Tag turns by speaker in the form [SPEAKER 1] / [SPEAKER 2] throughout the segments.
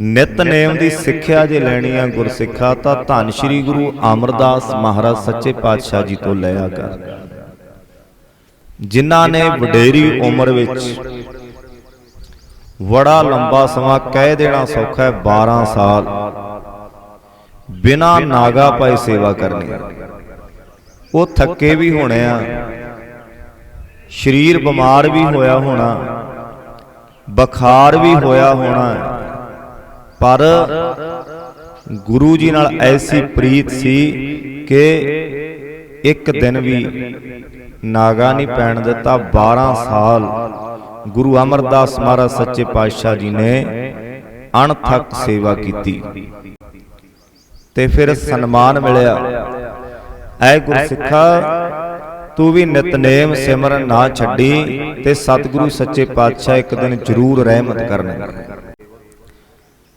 [SPEAKER 1] ਨਿਤਨੇਮ ਦੀ ਸਿੱਖਿਆ ਜੇ ਲੈਣੀ ਆ ਗੁਰਸਿੱਖਾ, ਤਾਂ ਧੰਨ ਸ਼੍ਰੀ ਗੁਰੂ ਅਮਰਦਾਸ ਮਹਾਰਾਜ ਸੱਚੇ ਪਾਤਸ਼ਾਹ ਜੀ ਤੋਂ ਲਿਆ ਕਰ। ਜਿਨ੍ਹਾਂ ਨੇ ਵਡੇਰੀ ਉਮਰ ਵਿੱਚ ਬੜਾ ਲੰਬਾ ਸਮਾਂ ਕਹਿ ਦੇਣਾ ਸੌਖਾ ਹੈ 12 ਸਾਲ ਬਿਨਾ ਨਾਗਾ ਪਾਏ ਸੇਵਾ ਕਰਨੀ। ਉਹ ਥੱਕੇ ਵੀ ਹੋਣੇ ਆ, ਸਰੀਰ ਬਿਮਾਰ ਵੀ ਹੋਇਆ ਹੋਣਾ, ਬੁਖਾਰ ਵੀ ਹੋਇਆ ਹੋਣਾ। ਪਰ ਗੁਰੂ ਜੀ ਨਾਲ ਐਸੀ ਪ੍ਰੀਤ ਸੀ ਕਿ ਇੱਕ ਦਿਨ ਵੀ ਨਾਗਾ ਨਹੀਂ ਪੈਣ ਦਿੱਤਾ। 12 ਸਾਲ ਗੁਰੂ ਅਮਰਦਾਸ ਮਹਾਰਾਜ ਸੱਚੇ ਪਾਤਸ਼ਾਹ ਜੀ ਨੇ ਅਣਥੱਕ ਸੇਵਾ ਕੀਤੀ ਤੇ ਫਿਰ ਸਨਮਾਨ ਮਿਲਿਆ। ਐ ਗੁਰਸਿੱਖਾ, ਤੂੰ ਵੀ ਨਿਤਨੇਮ ਸਿਮਰਨ ਨਾ ਛੱਡੀ ਤੇ ਸਤਿਗੁਰੂ ਸੱਚੇ ਪਾਤਸ਼ਾਹ ਇੱਕ ਦਿਨ ਜ਼ਰੂਰ ਰਹਿਮਤ ਕਰਨਗੇ।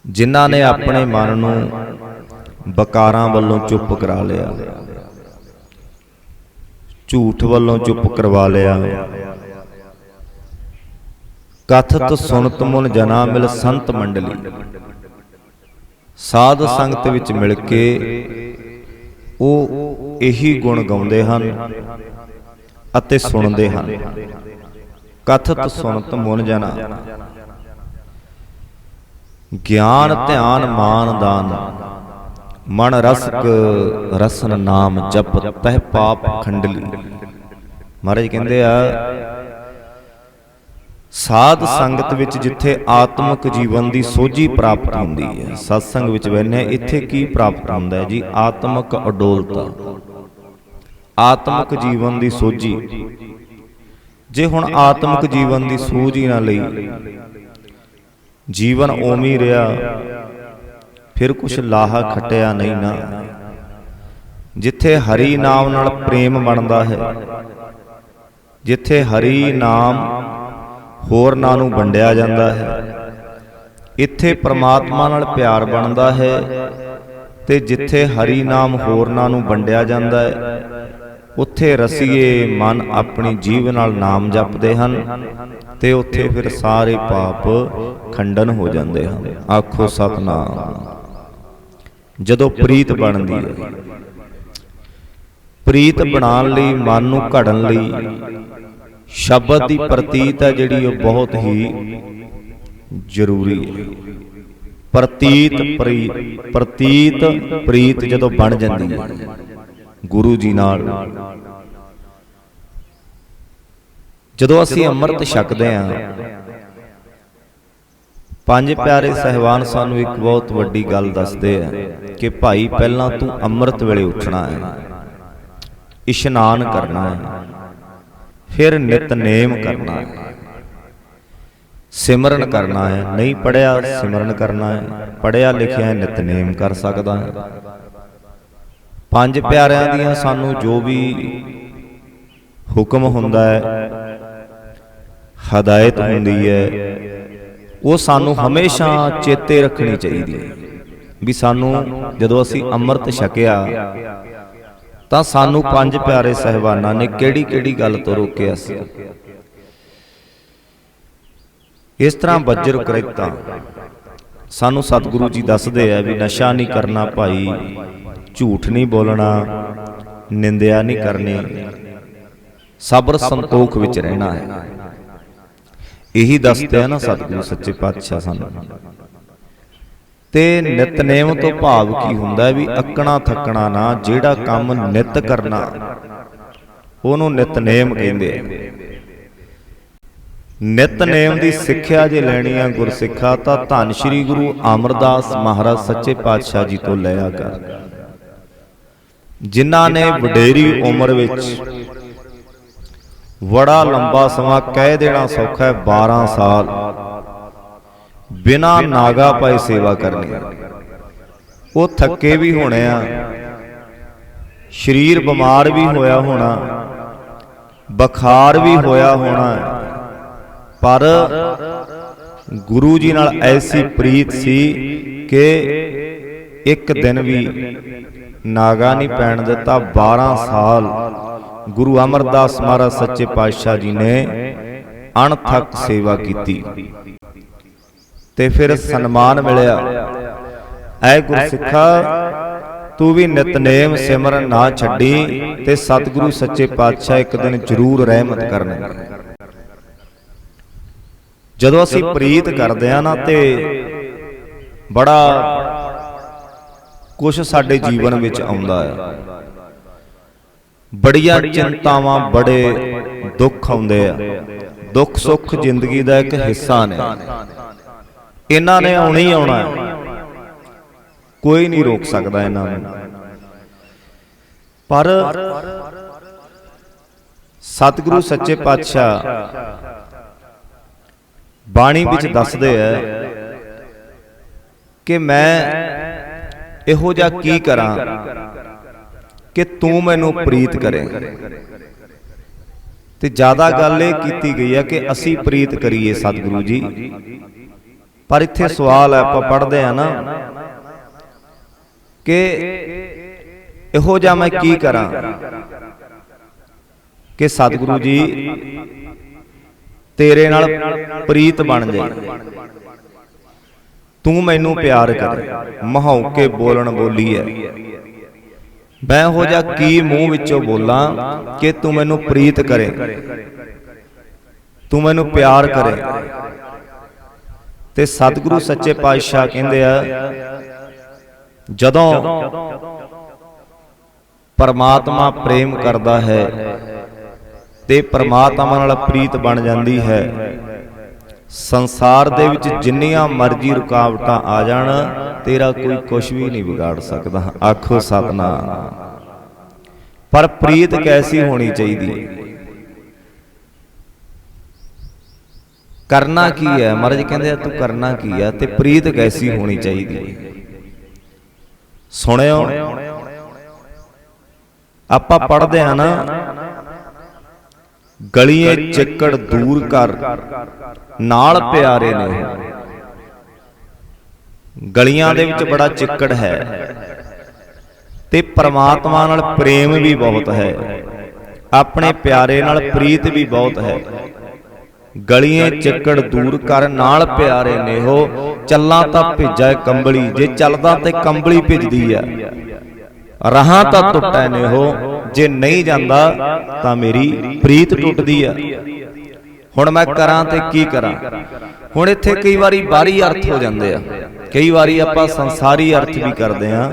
[SPEAKER 1] ਜਿਨ੍ਹਾਂ ਨੇ ਆਪਣੇ ਮਨ ਨੂੰ ਬਕਾਰਾਂ ਵੱਲੋਂ ਚੁੱਪ ਕਰਾ ਲਿਆ। ਝੂਠ ਵੱਲੋਂ ਚੁੱਪ ਕਰਵਾ ਲਿਆ। ਕਥਤ ਸੁਨਤ ਮੁਨ ਜਨਾ ਮਿਲ ਸੰਤ ਮੰਡਲੀ। ਸਾਧ ਸੰਗਤ ਵਿੱਚ ਮਿਲ ਕੇ ਉਹ ਇਹੀ ਗੁਣ ਗਾਉਂਦੇ ਹਨ ਅਤੇ ਸੁਣਦੇ ਹਨ। ਕਥਤ ਸੁਨਤ ਮੁਨ ਜਨਾ। ਗਿਆਨ ਧਿਆਨ ਮਾਨ ਦਾਨ। ਮਨ ਰਸਕ ਰਸਨ ਨਾਮ ਜਪ ਤਹਿ ਪਾਪ ਖੰਡਲੀ। ਮਹਾਰਾਜ ਕਹਿੰਦੇ ਆ ਸਾਧ ਸੰਗਤ ਵਿੱਚ ਜਿੱਥੇ ਆਤਮਿਕ ਜੀਵਨ ਦੀ ਸੋਝੀ ਪ੍ਰਾਪਤ ਹੁੰਦੀ ਹੈ ਸਤਸੰਗ ਵਿੱਚ ਬੈਠੇ ਇੱਥੇ ਕੀ ਪ੍ਰਾਪਤ ਹੁੰਦਾ ਹੈ ਜੀ? ਆਤਮਿਕ ਅਡੋਲਤਾ। ਆਤਮਿਕ ਜੀਵਨ ਦੀ ਸੋਝੀ। ਜੇ ਹੁਣ ਆਤਮਿਕ ਜੀਵਨ ਦੀ ਸੂਝ ਹੀ ਨਾ ਲਈ ਜੀਵਨ ਓਮੀ ਰਿਹਾ ਫਿਰ ਕੁਛ ਲਾਹਾ ਖਟਿਆ ਨਹੀਂ ਨਾ। ਜਿੱਥੇ ਹਰੀ ਨਾਮ ਨਾਲ ਪ੍ਰੇਮ ਬਣਦਾ ਹੈ ਜਿੱਥੇ ਹਰੀ ਨਾਮ ਹੋਰਨਾਂ ਨੂੰ ਵੰਡਿਆ ਜਾਂਦਾ ਹੈ। ਇੱਥੇ ਪ੍ਰਮਾਤਮਾ ਨਾਲ ਪਿਆਰ ਬਣਦਾ ਹੈ ਤੇ ਜਿੱਥੇ ਹਰੀ ਨਾਮ ਹੋਰਨਾਂ ਨੂੰ ਵੰਡਿਆ ਜਾਂਦਾ ਹੈ। ਉੱਥੇ ਰਸੀਏ ਮਨ ਆਪਣੀ ਜੀਵ ਨਾਲ ਨਾਮ ਜਪਦੇ ਹਨ। ਤੇ ਉੱਥੇ ਫਿਰ ਸਾਰੇ ਪਾਪ ਖੰਡਨ ਹੋ ਜਾਂਦੇ ਹਨ। ਆਖੋ ਸਤਨਾਮ। ਜਦੋਂ ਪ੍ਰੀਤ ਬਣਦੀ ਹੈ, ਪ੍ਰੀਤ ਬਣਾਉਣ ਲਈ, ਮਨ ਨੂੰ ਘੜਨ ਲਈ, ਸ਼ਬਦ ਦੀ ਪ੍ਰਤੀਤ ਹੈ ਜਿਹੜੀ ਉਹ ਬਹੁਤ ਹੀ ਜ਼ਰੂਰੀ ਹੈ। ਪ੍ਰਤੀਤ ਪ੍ਰੀਤ ਪ੍ਰਤੀਤ ਪ੍ਰੀਤ ਜਦੋਂ ਬਣ ਜਾਂਦੀ ਹੈ, ਗੁਰੂ ਜੀ ਨਾਲ ਜਦੋਂ ਅਸੀਂ ਅੰਮ੍ਰਿਤ ਛਕਦੇ ਹਾਂ ਪੰਜ ਪਿਆਰੇ ਸਹਿਬਾਨ ਸਾਨੂੰ ਇੱਕ ਬਹੁਤ ਵੱਡੀ ਗੱਲ ਦੱਸਦੇ ਆ ਕਿ ਭਾਈ ਪਹਿਲਾਂ ਤੂੰ ਅੰਮ੍ਰਿਤ ਵੇਲੇ ਉੱਠਣਾ ਹੈ। ਇਸ਼ਨਾਨ ਕਰਨਾ ਹੈ। ਫਿਰ ਨਿਤਨੇਮ ਕਰਨਾ ਹੈ। ਸਿਮਰਨ ਕਰਨਾ ਹੈ। ਨਹੀਂ ਪੜਿਆ ਸਿਮਰਨ ਕਰਨਾ ਹੈ। ਪੜਿਆ ਲਿਖਿਆ ਨਿਤਨੇਮ ਕਰ ਸਕਦਾ ਹੈ। ਪੰਜ ਪਿਆਰਿਆਂ ਦੀਆਂ ਸਾਨੂੰ ਜੋ ਵੀ ਹੁਕਮ ਹੁੰਦਾ ਹੈ ਹਦਾਇਤ ਹੁੰਦੀ ਹੈ। ਉਹ ਸਾਨੂੰ ਹਮੇਸ਼ਾ ਚੇਤੇ ਰੱਖਣੀ ਚਾਹੀਦੀ ਹੈ। ਵੀ ਸਾਨੂੰ ਜਦੋਂ ਅਸੀਂ ਅੰਮ੍ਰਿਤ ਛਕਿਆ ਤਾਂ ਸਾਨੂੰ ਪੰਜ ਪਿਆਰੇ ਸਹਿਬਾਨਾਂ ਨੇ ਕਿਹੜੀ ਕਿਹੜੀ ਗੱਲ ਤੋਂ ਰੋਕਿਆ ਸੀ? ਇਸ ਤਰ੍ਹਾਂ ਬੱਜਰ ਕ੍ਰਿਤਾ ਸਾਨੂੰ ਸਤਿਗੁਰੂ ਜੀ ਦੱਸਦੇ ਆ ਵੀ ਨਸ਼ਾ ਨਹੀਂ ਕਰਨਾ ਭਾਈ ਝੂਠ ਨਹੀਂ ਬੋਲਣਾ ਨਿੰਦਿਆ ਨਹੀਂ ਕਰਨੀ ਸਬਰ ਸੰਤੋਖ ਵਿੱਚ ਰਹਿਣਾ ਹੈ। ਇਹੀ ਦੱਸਦੇ ਆ ਨਾ ਸਤਿਗੁਰੂ ਸੱਚੇ ਪਾਤਸ਼ਾਹ ਸਾਨੂੰ। ਤੇ ਨਿਤਨੇਮ ਤੋਂ ਭਾਵ ਕੀ ਹੁੰਦਾ ਵੀ ਅੱਕਣਾ ਥੱਕਣਾ ਨਾ, ਜਿਹੜਾ ਕੰਮ ਨਿਤ ਕਰਨਾ, ਉਹਨੂੰ ਨਿਤਨੇਮ ਕਹਿੰਦੇ ਆ। ਨਿਤਨੇਮ ਦੀ ਸਿੱਖਿਆ ਜੇ ਲੈਣੀ ਆ ਗੁਰਸਿੱਖਾ, ਤਾਂ ਧੰਨ ਸ਼੍ਰੀ ਗੁਰੂ ਅਮਰਦਾਸ ਮਹਾਰਾਜ ਸੱਚੇ ਪਾਤਸ਼ਾਹ ਜੀ ਤੋਂ ਲਿਆ ਕਰ। ਜਿਨ੍ਹਾਂ ਨੇ ਵਡੇਰੀ ਉਮਰ ਵਿੱਚ ਬੜਾ ਲੰਬਾ ਸਮਾਂ ਕਹਿ ਦੇਣਾ ਸੌਖਾ ਹੈ 12 ਸਾਲ। ਬਿਨਾ ਨਾਗਾ ਪਾਏ ਸੇਵਾ ਕਰਨੀ। ਉਹ ਥੱਕੇ ਵੀ ਹੋਣੇ ਆ। ਸਰੀਰ ਬਿਮਾਰ ਵੀ ਹੋਇਆ ਹੋਣਾ। ਬੁਖਾਰ ਵੀ ਹੋਇਆ ਹੋਣਾ। ਪਰ ਗੁਰੂ ਜੀ ਨਾਲ ਐਸੀ ਪ੍ਰੀਤ ਸੀ ਕਿ ਇੱਕ ਦਿਨ ਵੀ ਨਾਗਾ ਨਹੀਂ ਪੈਣ ਦਿੱਤਾ 12 ਸਾਲ ਗੁਰੂ ਅਮਰਦਾਸ ਮਹਾਰਾਜ ਸੱਚੇ ਪਾਤਸ਼ਾਹ ਜੀ ਨੇ ਅਣਥੱਕ ਸੇਵਾ ਕੀਤੀ। ਤੇ ਫਿਰ ਸਨਮਾਨ ਮਿਲਿਆ। ਐ ਗੁਰਸਿੱਖਾ ਤੂੰ ਵੀ ਨਿਤਨੇਮ ਸਿਮਰਨ ਨਾ ਛੱਡੀ ਤੇ ਸਤਿਗੁਰੂ ਸੱਚੇ ਪਾਤਸ਼ਾਹ ਇੱਕ ਦਿਨ ਜ਼ਰੂਰ ਰਹਿਮਤ ਕਰਨਗੇ। ਜਦੋਂ ਅਸੀਂ ਪ੍ਰੀਤ ਕਰਦੇ ਆ ਨਾ ਤੇ ਬੜਾ ਕੁਝ ਸਾਡੇ ਜੀਵਨ ਵਿੱਚ ਆਉਂਦਾ ਹੈ। ਬੜੀਆਂ ਚਿੰਤਾਵਾਂ ਬੜੇ ਦੁੱਖ ਆਉਂਦੇ ਆ। ਦੁੱਖ ਸੁੱਖ ਜ਼ਿੰਦਗੀ ਦਾ ਇੱਕ ਹਿੱਸਾ ਨੇ। ਇਹਨਾਂ ਨੇ ਆਉਣਾ ਹੀ ਆਉਣਾ ਹੈ। ਕੋਈ ਨਹੀਂ ਰੋਕ ਸਕਦਾ ਇਹਨਾਂ ਨੂੰ। ਪਰ ਸਤਿਗੁਰੂ ਸੱਚੇ ਪਾਤਸ਼ਾਹ ਬਾਣੀ ਵਿੱਚ ਦੱਸਦੇ ਆ ਕਿ ਮੈਂ ਇਹੋ ਜਿਹਾ ਕੀ ਕਰਾਂ? ਕਿ ਤੂੰ ਮੈਨੂੰ ਪ੍ਰੀਤ ਕਰੇ। ਤੇ ਜ਼ਿਆਦਾ ਗੱਲ ਇਹ ਕੀਤੀ ਗਈ ਹੈ ਕਿ ਅਸੀਂ ਪ੍ਰੀਤ ਕਰੀਏ ਸਤਿਗੁਰੂ ਜੀ। ਪਰ ਇੱਥੇ ਸਵਾਲ ਹੈ ਆਪਾਂ ਪੜ੍ਹਦੇ ਆ ਨਾ ਕਿ ਇਹੋ ਜਿਹਾ ਮੈਂ ਕੀ ਕਰਾਂ? ਕਿ ਸਤਿਗੁਰੂ ਜੀ ਤੇਰੇ ਨਾਲ ਪ੍ਰੀਤ ਬਣ ਜਾਏ ਤੂੰ ਮੈਨੂੰ ਪਿਆਰ ਕਰ। ਮਹਾਉ ਕੇ ਬੋਲਣ ਬੋਲੀ ਹੈ ਮੈਂ ਹੋ ਜਾ ਕੀ ਮੂੰਹ ਵਿੱਚੋਂ ਬੋਲਾਂ ਕਿ ਤੂੰ ਮੈਨੂੰ ਪ੍ਰੀਤ ਕਰੇ? ਤੂੰ ਮੈਨੂੰ ਪਿਆਰ ਕਰੇ। ਤੇ ਸਤਿਗੁਰੂ ਸੱਚੇ ਪਾਤਸ਼ਾਹ ਕਹਿੰਦੇ ਆ ਜਦੋਂ ਪਰਮਾਤਮਾ ਪ੍ਰੇਮ ਕਰਦਾ ਹੈ ਤੇ ਪਰਮਾਤਮਾ ਨਾਲ ਪ੍ਰੀਤ ਬਣ ਜਾਂਦੀ ਹੈ। ਸੰਸਾਰ ਦੇ ਵਿੱਚ ਜਿੰਨੀਆਂ ਮਰਜ਼ੀ ਰੁਕਾਵਟਾਂ ਆ ਜਾਣ ਤੇਰਾ ਕੋਈ ਕੁਝ ਵੀ ਨਹੀਂ ਵਿਗਾੜ ਸਕਦਾ। ਆਖੋ ਸਤਨਾਮ। ਪਰ ਪ੍ਰੀਤ ਕੈਸੀ ਹੋਣੀ ਚਾਹੀਦੀ? ਕਰਨਾ ਕੀ ਹੈ? ਮਹਾਰਾਜ ਕਹਿੰਦੇ ਆ ਤੂੰ ਕਰਨਾ ਕੀ ਹੈ? ਤੇ ਪ੍ਰੀਤ ਕੈਸੀ ਹੋਣੀ ਚਾਹੀਦੀ? ਸੁਣਿਓ। ਆਪਾਂ ਪੜ੍ਹਦੇ ਆ ਨਾ ਗਲੀਏ ਚੱਕੜ ਦੂਰ ਕਰ। ਨਾਲ ਪਿਆਰੇ ਨੇ। ਗਲੀਆਂ ਦੇ ਵਿੱਚ ਬੜਾ ਚਿੱਕੜ ਹੈ। ਤੇ ਪ੍ਰਮਾਤਮਾ ਨਾਲ ਪ੍ਰੇਮ ਵੀ ਬਹੁਤ ਹੈ। ਆਪਣੇ ਪਿਆਰੇ ਨਾਲ ਪ੍ਰੀਤ ਵੀ ਬਹੁਤ ਹੈ। ਗਲੀਆਂ ਚੱਕੜ ਦੂਰ ਕਰ ਨਾਲ ਪਿਆਰੇ ਨੇਹੋ ਚੱਲਾਂ ਤਾਂ ਭੇਜੈ ਕੰਬਲੀ। ਜੇ ਚੱਲਦਾ ਤੇ ਕੰਬਲੀ ਭਿੱਜਦੀ ਆ। ਰਹਾ ਤਾਂ ਟੁੱਟੈ ਨੇਹੋ ਜੇ ਨਹੀਂ ਜਾਂਦਾ ਤਾਂ ਮੇਰੀ ਪ੍ਰੀਤ ਟੁੱਟਦੀ ਆ। ਹੁਣ ਮੈਂ ਕਰਾਂ ਤੇ ਕੀ ਕਰਾਂ? ਹੁਣ ਇੱਥੇ ਕਈ ਵਾਰੀ ਬਾਹਰੀ ਅਰਥ ਹੋ ਜਾਂਦੇ ਆ। ਕਈ ਵਾਰੀ ਆਪਾਂ ਸੰਸਾਰੀ ਅਰਥ ਵੀ ਕਰਦੇ ਆ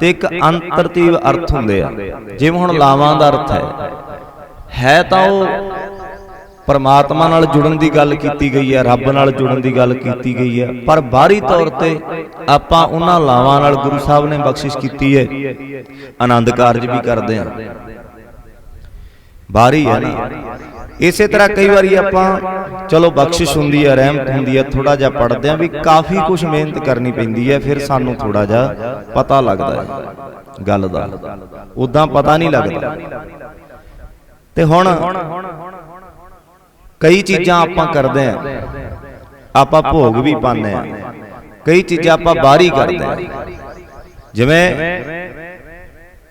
[SPEAKER 1] ਤੇ ਇੱਕ ਅੰਤਰਤੀਵ ਅਰਥ ਹੁੰਦੇ ਆ। ਜਿਵੇਂ ਹੁਣ ਲਾਵਾਂ ਦਾ ਅਰਥ ਹੈ। ਹੈ ਤਾਂ ਉਹ ਪਰਮਾਤਮਾ ਨਾਲ ਜੁੜਨ ਦੀ ਗੱਲ ਕੀਤੀ ਗਈ ਹੈ, ਰੱਬ ਨਾਲ ਜੁੜਨ ਦੀ ਗੱਲ ਕੀਤੀ ਗਈ ਹੈ। ਪਰ ਬਾਹਰੀ ਤੌਰ ਤੇ ਆਪਾਂ ਉਹਨਾਂ ਲਾਵਾਂ ਨਾਲ ਗੁਰੂ ਸਾਹਿਬ ਨੇ ਬਖਸ਼ਿਸ਼ ਕੀਤੀ ਹੈ। ਆਨੰਦ ਕਾਰਜ ਵੀ ਕਰਦੇ ਆ ਬਾਹਰੀ ਹੈ ਨਾ। ਇਸੇ ਤਰ੍ਹਾਂ ਕਈ ਵਾਰੀ ਆਪਾਂ ਚਲੋ ਬਖਸ਼ਿਸ਼ ਹੁੰਦੀ ਹੈ ਰਹਿਮਤ ਹੁੰਦੀ ਹੈ ਥੋੜਾ ਜਿਹਾ ਪੜਦੇ ਆ ਵੀ ਕਾਫੀ ਕੁਝ ਮਿਹਨਤ ਕਰਨੀ ਪੈਂਦੀ ਹੈ ਫਿਰ ਸਾਨੂੰ ਥੋੜਾ ਜਿਹਾ ਪਤਾ ਲੱਗਦਾ ਹੈ ਗੱਲ ਦਾ। ਉਦਾਂ ਪਤਾ ਨਹੀਂ ਲੱਗਦਾ। ਤੇ ਹੁਣ ਕਈ ਚੀਜ਼ਾਂ ਆਪਾਂ ਕਰਦੇ ਆ ਆਪਾਂ ਭੋਗ ਵੀ ਪਾਉਂਦੇ ਆ ਕਈ ਚੀਜ਼ਾਂ ਆਪਾਂ ਬਾਹਰੀ ਕਰਦੇ ਆ ਜਿਵੇਂ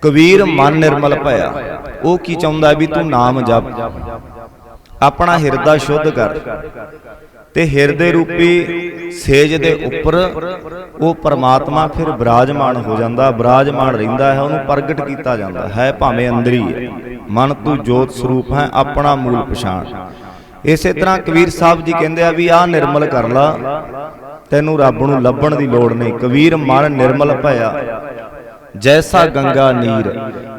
[SPEAKER 1] ਕਬੀਰ ਮਨ ਨਿਰਮਲ ਭਇਆ। ਉਹ ਕੀ ਚਾਹੁੰਦਾ ਵੀ ਤੂੰ ਨਾਮ ਜਪ। ਆਪਣਾ ਹਿਰਦਾ ਸ਼ੁੱਧ ਕਰ। ਤੇ ਹਿਰਦੇ ਰੂਪੀ ਸੇਜ ਦੇ ਉੱਪਰ ਉਹ ਪਰਮਾਤਮਾ ਫਿਰ ਵਿਰਾਜਮਾਨ ਹੋ ਜਾਂਦਾ ਵਿਰਾਜਮਾਨ ਰਹਿੰਦਾ ਹੈ ਉਹਨੂੰ ਪ੍ਰਗਟ ਕੀਤਾ ਜਾਂਦਾ ਹੈ ਭਾਵੇਂ ਅੰਦਰੀ ਹੈ ਮਨ ਤੂੰ ਜੋਤ ਸਰੂਪ ਹੈ ਆਪਣਾ ਮੂਲ ਪਛਾਣ। ਇਸੇ ਤਰ੍ਹਾਂ ਕਬੀਰ ਸਾਹਿਬ ਜੀ ਕਹਿੰਦੇ ਆ ਵੀ ਆਹ ਨਿਰਮਲ ਕਰ ਲਾ। ਤੈਨੂੰ ਰੱਬ ਨੂੰ ਲੱਭਣ ਦੀ ਲੋੜ ਨਹੀਂ ਕਬੀਰ ਮਨ ਨਿਰਮਲ ਭਇਆ। ਜੈਸਾ ਗੰਗਾ ਨੀਰ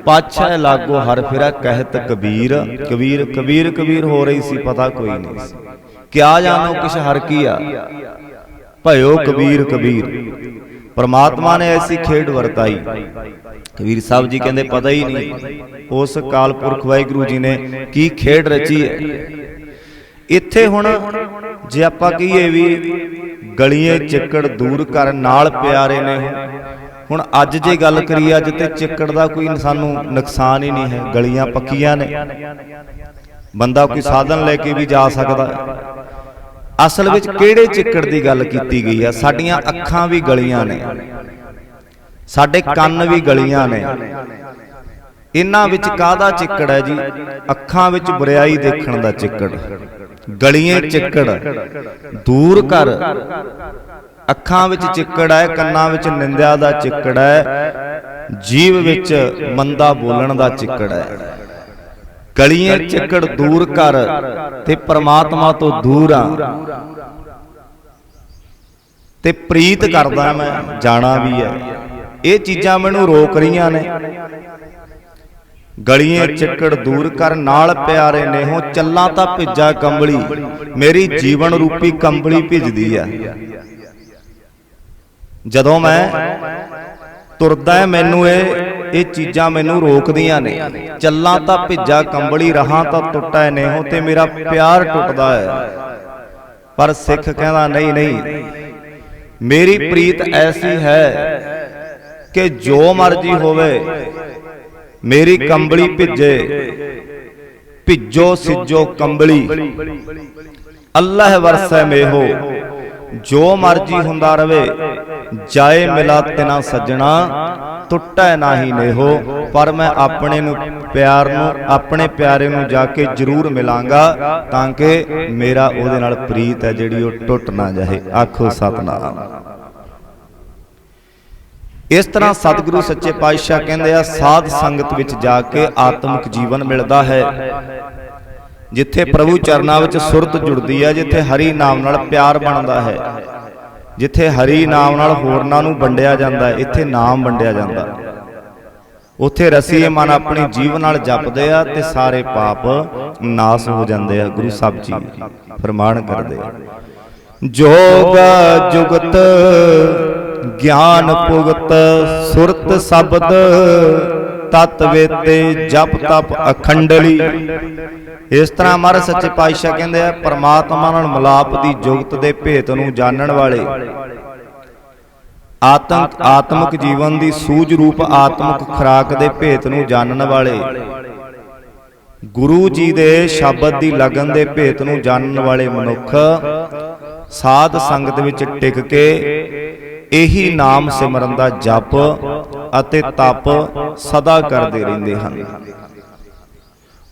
[SPEAKER 1] ਪਾਛੈ ਲਾਗੋ ਹਰ ਫਿਰੈ ਕਹਿਤ ਕਬੀਰ ਕਬੀਰ ਕਬੀਰ ਕਬੀਰ ਹੋ ਰਹੀ ਸੀ ਪਤਾ ਕੋਈ ਨਹੀਂ ਸੀ ਕਿਆ ਜਾਣੋ ਕਿਛ ਹਰ ਕੀਆ ਭਇਓ ਕਬੀਰ ਕਬੀਰ ਪਰਮਾਤਮਾ ਨੇ ਐਸੀ ਖੇਡ ਵਰਤਾਈ ਕਬੀਰ ਸਾਹਿਬ ਜੀ ਕਹਿੰਦੇ ਪਤਾ ਹੀ ਨਹੀਂ ਉਸ ਕਾਲਪੁਰਖ ਵਾਹਿਗੁਰੂ ਜੀ ਨੇ ਕੀ ਖੇਡ ਰਚੀ ਹੈ ਇੱਥੇ ਹੁਣ ਜੇ ਆਪਾਂ ਕਹੀਏ ਵੀ ਗਲੀਆਂ ਚੱਕੜ ਦੂਰ ਕਰ ਨਾਲ ਪਿਆਰੇ ਨੇ ਹੁਣ ਅੱਜ ਜੇ ਗੱਲ ਕਰੀਏ ਅੱਜ ਤੇ ਚੱਕੜ ਦਾ ਕੋਈ ਸਾਨੂੰ ਨੁਕਸਾਨ ਹੀ ਨਹੀਂ ਹੈ ਗਲੀਆਂ ਪੱਕੀਆਂ ਨੇ। ਬੰਦਾ ਕੋਈ ਸਾਧਨ ਲੈ ਕੇ ਵੀ ਜਾ ਸਕਦਾ। ਅਸਲ ਵਿੱਚ ਕਿਹੜੇ ਚਿੱਕੜ ਦੀ ਗੱਲ ਕੀਤੀ ਗਈ ਆ? ਸਾਡੀਆਂ ਅੱਖਾਂ ਵੀ ਗਲੀਆਂ ਨੇ। ਸਾਡੇ ਕੰਨ ਵੀ ਗਲੀਆਂ ਨੇ। ਇਹਨਾਂ ਵਿੱਚ ਕਾਹਦਾ ਚਿੱਕੜ ਹੈ ਜੀ? ਅੱਖਾਂ ਵਿੱਚ ਬੁਰਾਈ ਦੇਖਣ ਦਾ ਚਿੱਕੜ। ਗਲੀਆਂ ਚਿੱਕੜ। ਦੂਰ ਕਰ ਅੱਖਾਂ ਵਿੱਚ ਚਿੱਕੜ ਹੈ ਕੰਨਾਂ ਵਿੱਚ ਨਿੰਦਿਆ ਦਾ ਚਿੱਕੜ ਹੈ ਜੀਵ ਵਿੱਚ ਮੰਦਾ ਬੋਲਣ ਦਾ ਚਿੱਕੜ ਹੈ। ਗਲੀਆਂ ਚਿੱਕੜ ਦੂਰ ਕਰ ਤੇ ਪ੍ਰਮਾਤਮਾ ਤੋਂ ਦੂਰ ਆ। ਤੇ ਪ੍ਰੀਤ ਕਰਦਾ ਮੈਂ ਜਾਣਾ ਵੀ ਹੈ ਇਹ ਚੀਜ਼ਾਂ ਮੈਨੂੰ ਰੋਕ ਰਹੀਆਂ ਨੇ। ਗਲੀਆਂ ਚਿੱਕੜ ਦੂਰ ਕਰ ਨਾਲ ਪਿਆਰੇ ਨੇਹੋ ਚੱਲਾਂ ਤਾਂ ਭਿੱਜਾ ਕੰਬਲੀ। ਮੇਰੀ ਜੀਵਨ ਰੂਪੀ ਕੰਬਲੀ ਭਿੱਜਦੀ ਆ। ਜਦੋਂ ਮੈਂ ਤੁਰਦਾ ਮੈਨੂੰ ਇਹ ਇਹ ਚੀਜ਼ਾਂ ਮੈਨੂੰ ਰੋਕਦੀਆਂ ਨੇ। ਚੱਲਾਂ ਤਾਂ ਭਿੱਜਾ ਕੰਬਲੀ ਰਹਾ ਤਾਂ ਟੁੱਟਾ ਨੇਹੋ ਤੇ ਮੇਰਾ ਪਿਆਰ ਟੁੱਟਦਾ ਹੈ। ਪਰ ਸਿੱਖ ਕਹਿੰਦਾ ਨਹੀਂ ਨਹੀਂ। ਮੇਰੀ ਪ੍ਰੀਤ ਐਸੀ ਹੈ ਕਿ ਜੋ ਮਰਜ਼ੀ ਹੋਵੇ ਮੇਰੀ ਕੰਬਲੀ ਭਿੱਜੇ। ਭਿੱਜੋ ਸਿੱਜੋ ਕੰਬਲੀ। ਅੱਲਾਹ ਵਰਸੈ ਮੇਹੋ। ਜੋ ਮਰਜ਼ੀ ਹੁੰਦਾ ਰਵੇ ਜਾਏ ਮਿਲਾ ਤਿਨਾ ਸੱਜਣਾ, ਟੁੱਟੈ ਨਾਹੀ ਨੇਹੋ, ਪਰ ਮੈਂ ਆਪਣੇ ਨੂੰ ਪਿਆਰ ਨੂੰ, ਆਪਣੇ ਪਿਆਰੇ ਨੂੰ ਜਾ ਕੇ ਜ਼ਰੂਰ ਮਿਲਾਂਗਾ, ਤਾਂ ਕਿ ਮੇਰਾ ਉਹਦੇ ਨਾਲ ਪ੍ਰੀਤ ਹੈ ਜਿਹੜੀ ਉਹ ਟੁੱਟ ਨਾ ਜਾਏ। ਆਖੋ ਸਤਨਾਮ। ਇਸ ਤਰ੍ਹਾਂ ਸਤਿਗੁਰੂ ਸੱਚੇ ਪਾਤਸ਼ਾਹ ਕਹਿੰਦੇ ਆ, ਸਾਧ ਸੰਗਤ ਵਿੱਚ ਜਾ ਕੇ ਆਤਮਿਕ ਜੀਵਨ ਮਿਲਦਾ ਹੈ। ਜਿੱਥੇ ਪ੍ਰਭੂ ਚਰਨਾਂ ਵਿੱਚ ਸੁਰਤ ਜੁੜਦੀ ਹੈ, ਜਿੱਥੇ ਹਰੀ ਨਾਮ ਨਾਲ ਪਿਆਰ ਬਣਦਾ ਹੈ। ਜਿੱਥੇ ਹਰੀ ਨਾਮ ਨਾਲ ਹੋਰਨਾਂ ਨੂੰ ਵੰਡਿਆ ਜਾਂਦਾ ਇੱਥੇ ਨਾਮ ਵੰਡਿਆ ਜਾਂਦਾ। ਉੱਥੇ ਰਸੀਏ ਮਨ ਆਪਣੀ ਜੀਵਨ ਨਾਲ ਜਪਦੇ ਆ ਤੇ ਸਾਰੇ ਪਾਪ ਨਾਸ ਹੋ ਜਾਂਦੇ ਆ। ਗੁਰੂ ਸਾਹਿਬ ਜੀ ਫਰਮਾਨ ਕਰਦੇ ਆ। ਜੋਗ ਜੁਗਤ ਗਿਆਨ ਪੁਗਤ ਸੁਰਤ ਸ਼ਬਦ ਤਤ ਵੇਤੇ ਜਪ ਤਪ ਅਖੰਡਲੀ। ਇਸ ਤਰ੍ਹਾਂ ਮਹਾਰਾਜ ਸੱਚੇ ਪਾਤਸ਼ਾਹ ਕਹਿੰਦੇ ਆ ਪਰਮਾਤਮਾ ਨਾਲ ਮਿਲਾਪ ਦੀ ਜੁਗਤ ਦੇ ਭੇਤ ਨੂੰ ਜਾਣਨ ਵਾਲੇ। ਆਤਮਿਕ ਆਤਮਿਕ ਜੀਵਨ ਦੀ ਸੂਝ ਰੂਪ ਆਤਮਿਕ ਖੁਰਾਕ ਦੇ ਭੇਤ ਨੂੰ ਜਾਣਨ ਵਾਲੇ। ਗੁਰੂ ਜੀ ਦੇ ਸ਼ਬਦ ਦੀ ਲਗਨ ਦੇ ਭੇਤ ਨੂੰ ਜਾਣਨ ਵਾਲੇ ਮਨੁੱਖ ਸਾਧ ਸੰਗਤ ਵਿੱਚ ਟਿਕ ਕੇ ਇਹੀ ਨਾਮ ਸਿਮਰਨ ਦਾ ਜਪ ਅਤੇ ਤਪ ਸਦਾ ਕਰਦੇ ਰਹਿੰਦੇ ਹਨ।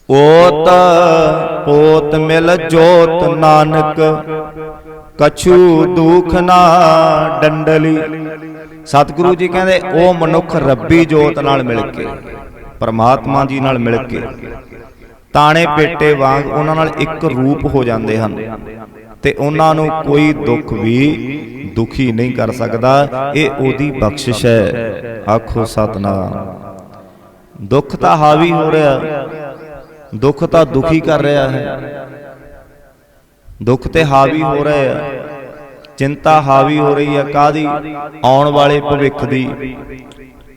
[SPEAKER 1] ਓਤ ਪੋਤ ਮਿਲ ਜੋਤ ਨਾਨਕ, ਕਛੂ ਦੁਖ ਨਾ ਡੰਡਲੀ। ਸਤਿਗੁਰੂ ਜੀ ਕਹਿੰਦੇ, ਉਹ ਮਨੁੱਖ ਰੱਬੀ ਜੋਤ ਨਾਲ ਮਿਲ ਕੇ, ਪਰਮਾਤਮਾ ਜੀ ਨਾਲ ਮਿਲ ਕੇ, ਤਾਣੇ ਪੇਟੇ ਵਾਂਗ ਉਹਨਾਂ ਨਾਲ ਇੱਕ ਰੂਪ ਹੋ ਜਾਂਦੇ ਹਨ ਤੇ ਉਹਨਾਂ ਨੂੰ ਕੋਈ ਦੁੱਖ ਵੀ ਦੁਖੀ ਨਹੀਂ ਕਰ ਸਕਦਾ। ਇਹ ਉਹਦੀ ਬਖਸ਼ਿਸ਼ ਹੈ। ਆਖੋ ਸਤਨਾਮ। ਦੁੱਖ ਤਾਂ ਹਾਵੀ ਹੋ ਰਿਹਾ। ਦੁੱਖ ਤਾਂ ਦੁਖੀ ਕਰ ਰਿਹਾ ਹੈ। ਦੁੱਖ ਤੇ ਹਾਵੀ ਹੋ ਰਿਹਾ ਹੈ। ਚਿੰਤਾ ਹਾਵੀ ਹੋ ਰਹੀ ਹੈ ਕਾਦੀ ਆਉਣ ਵਾਲੇ ਭਵਿੱਖ ਦੀ।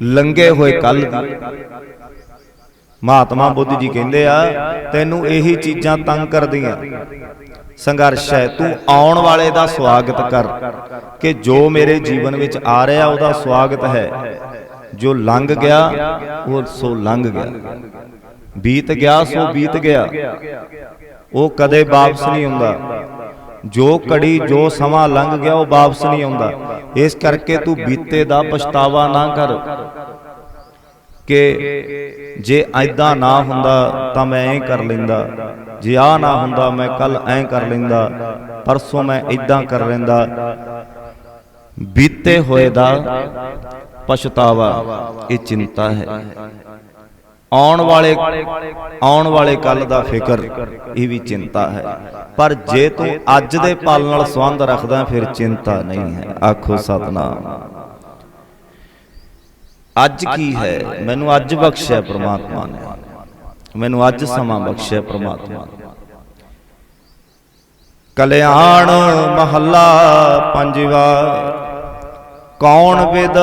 [SPEAKER 1] ਲੰਗੇ ਹੋਏ ਕੱਲ ਦੀ। ਮਹਾਤਮਾ ਬੁੱਧ ਜੀ ਕਹਿੰਦੇ ਆ ਤੈਨੂੰ ਇਹੀ ਚੀਜ਼ਾਂ ਤੰਗ ਕਰਦੀਆਂ। ਸੰਘਰਸ਼ ਹੈ। ਤੂੰ ਆਉਣ ਵਾਲੇ ਦਾ ਸਵਾਗਤ ਕਰ ਕਿ ਜੋ ਮੇਰੇ ਜੀਵਨ ਵਿੱਚ ਆ ਰਿਹਾ ਉਹਦਾ ਸਵਾਗਤ ਹੈ। ਜੋ ਲੰਘ ਗਿਆ ਉਹ ਸੋ ਲੰਘ ਗਿਆ। ਬੀਤ ਗਿਆ ਸੋ ਬੀਤ ਗਿਆ। ਉਹ ਕਦੇ ਵਾਪਸ ਨਹੀਂ ਆਉਂਦਾ। ਜੋ ਕੜੀ ਜੋ ਸਮਾਂ ਲੰਘ ਗਿਆ, ਉਹ ਵਾਪਸ ਨਹੀਂ ਆਉਂਦਾ। ਇਸ ਕਰਕੇ ਤੂੰ ਬੀਤੇ ਦਾ ਪਛਤਾਵਾ ਨਾ ਕਰ ਕਿ ਜੇ ਐਦਾਂ ਨਾ ਹੁੰਦਾ ਤਾਂ ਮੈਂ ਐਂ ਕਰ ਲੈਂਦਾ। ਜੇ ਆ ਨਾ ਹੁੰਦਾ, ਮੈਂ ਕੱਲ ਐਂ ਕਰ ਲੈਂਦਾ। ਪਰਸੋਂ ਮੈਂ ਐਦਾਂ ਕਰ ਲੈਂਦਾ। ਬੀਤੇ ਹੋਏ ਦਾ ਪਛਤਾਵਾ, ਇਹ ਚਿੰਤਾ ਹੈ। ਆਉਣ ਵਾਲੇ ਆਉਣ ਵਾਲੇ ਕੱਲ ਦਾ ਫਿਕਰ, ਇਹ ਵੀ ਚਿੰਤਾ ਹੈ। ਪਰ ਜੇ ਤੂੰ ਅੱਜ ਦੇ ਪਲ ਨਾਲ ਸੰਬੰਧ ਰੱਖਦਾ ਫਿਰ ਚਿੰਤਾ ਨਹੀਂ ਹੈ। ਆਖੋ ਸਤਨਾਮ। ਅੱਜ ਕੀ ਹੈ? ਮੈਨੂੰ ਅੱਜ ਬਖਸ਼ਿਆ ਪ੍ਰਮਾਤਮਾ ਨੇ। ਮੈਨੂੰ ਅੱਜ ਸਮਾਂ ਬਖਸ਼ਿਆ ਪ੍ਰਮਾਤਮਾ ਕਲਿਆਣ ਮਹੱਲਾ ਪੰਜਵਾ, ਕੌਣ ਵਿਦ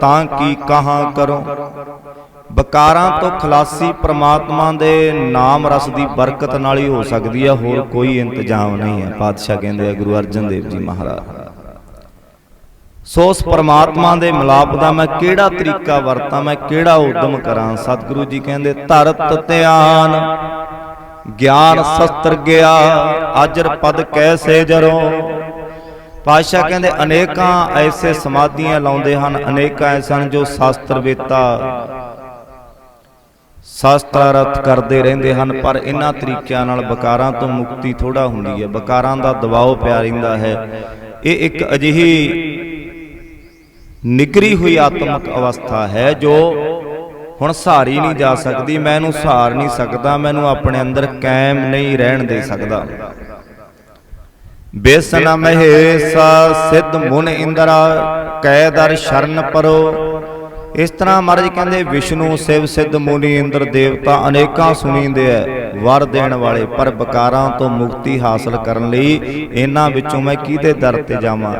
[SPEAKER 1] ਤਾਂ ਕੀ ਕਹਾਂ ਕਰੋ? ਬਕਾਰਾਂ ਤੋਂ ਖਲਾਸੀ ਪ੍ਰਮਾਤਮਾ ਦੇ ਨਾਮ ਰਸ ਦੀ ਬਰਕਤ ਨਾਲ ਹੀ ਹੋ ਸਕਦੀ ਹੈ ਹੋਰ ਕੋਈ ਇੰਤਜ਼ਾਮ ਨਹੀਂ ਹੈ। ਪਾਤਸ਼ਾਹ ਕਹਿੰਦੇ ਆ, ਗੁਰੂ ਅਰਜਨ ਦੇਵ ਜੀ ਮਹਾਰਾਜ। ਸੋ ਉਸ ਪਰਮਾਤਮਾ ਦੇ ਮਿਲਾਪ ਦਾ ਮੈਂ ਕਿਹੜਾ ਤਰੀਕਾ ਵਰਤਾਂ, ਮੈਂ ਕਿਹੜਾ ਉਦਮ ਕਰਾਂ? ਸਤਿਗੁਰੂ ਜੀ ਕਹਿੰਦੇ, ਧਰਤ ਧਿਆਨ, ਗਿਆਨ ਸ਼ਸਤਰ ਗਿਆ ਅਜਰ ਪਦ ਕੈਸੇ ਜਰੋ? ਪਾਸ਼ਾ ਕਹਿੰਦੇ, ਅਨੇਕਾਂ ਐਸੇ ਸਮਾਧੀਆਂ ਲਾਉਂਦੇ ਹਨ, ਅਨੇਕਾਂ ਐਸੇ ਹਨ ਜੋ ਸ਼ਾਸਤਰ ਵੇਤਾ ਸ਼ਾਸਤਰਾਰਥ ਕਰਦੇ ਰਹਿੰਦੇ ਹਨ, ਪਰ ਇਹਨਾਂ ਤਰੀਕਿਆਂ ਨਾਲ ਬਕਾਰਾਂ ਤੋਂ ਮੁਕਤੀ ਥੋੜਾ ਹੁੰਦੀ ਹੈ। ਬਕਾਰਾਂ ਦਾ ਦਬਾਅ ਪਿਆ ਰਹਿੰਦਾ ਹੈ। ਇਹ ਇੱਕ ਅਜਿਹੀ ਨਿਗਰੀ ਹੋਈ ਆਤਮਿਕ ਅਵਸਥਾ ਹੈ ਜੋ ਹੁਣ ਸਹਾਰੀ ਨਹੀਂ ਜਾ ਸਕਦੀ। ਮੈਂ ਇਹਨੂੰ ਸਹਾਰ ਨਹੀਂ ਸਕਦਾ ਮੈਨੂੰ ਆਪਣੇ ਅੰਦਰ ਕਾਇਮ ਨਹੀਂ ਰਹਿਣ ਦੇ ਸਕਦਾ। ਬੇਸਨ ਮਹੇਸਾ ਸਿੱਧ ਮੁਨ ਇੰਦਰਾ, ਕੈ ਦਰ ਸ਼ਰਨ ਪਰੋ। ਇਸ ਤਰ੍ਹਾਂ ਮਹਾਰਾਜ ਕਹਿੰਦੇ, ਵਿਸ਼ਨੂੰ ਸਿਵ ਸਿੱਧ ਮੁਨੀ ਇੰਦਰ ਦੇਵਤਾ ਅਨੇਕਾਂ ਸੁਣੀਂਦੇ ਐ, ਵਰ ਦੇਣ ਵਾਲੇ ਪਰ ਬਕਾਰਾਂ ਤੋਂ ਮੁਕਤੀ ਹਾਸਲ ਕਰਨ ਲਈ ਇਹਨਾਂ ਵਿੱਚੋਂ ਮੈਂ ਕਿਹਦੇ ਦਰ ਤੇ ਜਾਵਾਂ?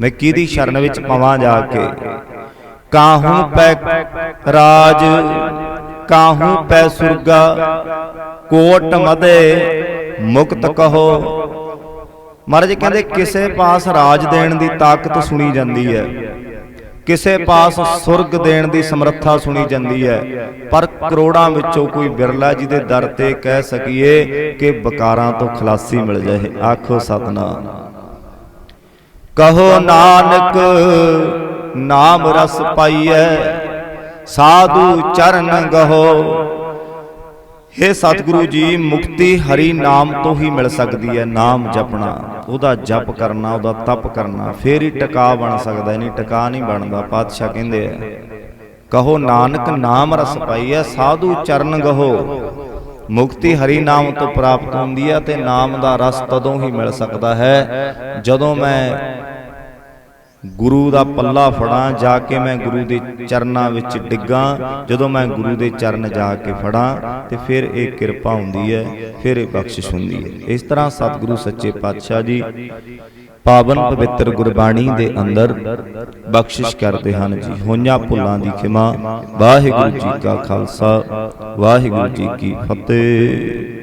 [SPEAKER 1] ਮੈਂ ਕਿਹਦੀ ਸ਼ਰਨ ਵਿੱਚ ਪਵਾਂ ਜਾ ਕੇ? ਕਾਹੂ ਪੈ ਰਾਜ, ਕਾਹੂ ਪੈ ਸੁਰਗਾ, ਕੋਟ ਮਦੇ ਮੁਕਤ ਕਹੋ? ਮਹਾਰਾਜ ਕਹਿੰਦੇ, ਕਿਸੇ ਪਾਸ ਰਾਜ ਦੇਣ ਦੀ ਤਾਕਤ ਸੁਣੀ ਜਾਂਦੀ ਹੈ ਕਿਸੇ ਪਾਸ ਸੁਰਗ ਦੇਣ ਦੀ ਸਮਰੱਥਾ ਸੁਣੀ ਜਾਂਦੀ ਹੈ। ਪਰ ਕਰੋੜਾਂ ਵਿੱਚੋਂ ਕੋਈ ਬਿਰਲਾ ਜਿਹਦੇ ਦਰ ਤੇ ਕਹਿ ਸਕੀਏ ਕਿ ਬਕਾਰਾਂ ਤੋਂ ਖਲਾਸੀ ਮਿਲ ਜਾਏ। ਆਖੋ ਸਤਨਾਮ। ਕਹੋ ਨਾਨਕ ਨਾਮ ਰਸ ਪਾਈਐ। ਸਾਧੂ ਚਰਨ ਗਹੋ। हे ਸਤਿਗੁਰੂ ਜੀ, ਮੁਕਤੀ ਹਰੀ ਨਾਮ ਤੋਂ ਹੀ ਮਿਲ ਸਕਦੀ ਹੈ, ਨਾਮ ਜਪਣਾ। ਉਹਦਾ ਜਪ ਕਰਨਾ, ਉਹਦਾ ਤਪ ਕਰਨਾ, ਫੇਰ ਹੀ ਟਿਕਾ ਬਣ ਸਕਦਾ, ਨਹੀਂ ਟਿਕਾ ਨਹੀਂ ਬਣਦਾ, ਪਾਤਸ਼ਾਹ ਕਹਿੰਦੇ ਆ। ਕਹੋ, ਨਾਨਕ, ਨਾਮ ਰਸ ਪਾਈਐ, ਸਾਧੂ ਚਰਨ ਗਹੋ। ਮੁਕਤੀ ਹਰੀ ਨਾਮ ਤੋਂ ਪ੍ਰਾਪਤ ਹੁੰਦੀ ਹੈ ਤੇ ਨਾਮ ਦਾ ਰਸ ਤਦੋਂ ਹੀ ਮਿਲ ਸਕਦਾ ਹੈ, ਜਦੋਂ ਮੈਂ ਗੁਰੂ ਦਾ ਪੱਲਾ ਫੜਾਂ, ਜਾ ਕੇ ਮੈਂ ਗੁਰੂ ਦੇ ਚਰਨਾਂ ਵਿੱਚ ਡਿੱਗਾਂ। ਜਦੋਂ ਮੈਂ ਗੁਰੂ ਦੇ ਚਰਨ ਜਾ ਕੇ ਫੜਾਂ, ਤੇ ਫਿਰ ਇਹ ਕਿਰਪਾ ਹੁੰਦੀ ਹੈ, ਫਿਰ ਇਹ ਬਖਸ਼ਿਸ਼ ਹੁੰਦੀ ਹੈ। ਇਸ ਤਰ੍ਹਾਂ ਸਤਿਗੁਰੂ ਸੱਚੇ ਪਾਤਸ਼ਾਹ ਜੀ ਪਾਵਨ ਪਵਿੱਤਰ ਗੁਰਬਾਣੀ ਦੇ ਅੰਦਰ ਬਖਸ਼ਿਸ਼ ਕਰਦੇ ਹਨ ਜੀ। ਹੋਈਆਂ ਭੁੱਲਾਂ ਦੀ ਖਿਮਾ। ਵਾਹਿਗੁਰੂ ਜੀ ਕਾ ਖਾਲਸਾ, ਵਾਹਿਗੁਰੂ ਜੀ ਕੀ ਫਤਿਹ।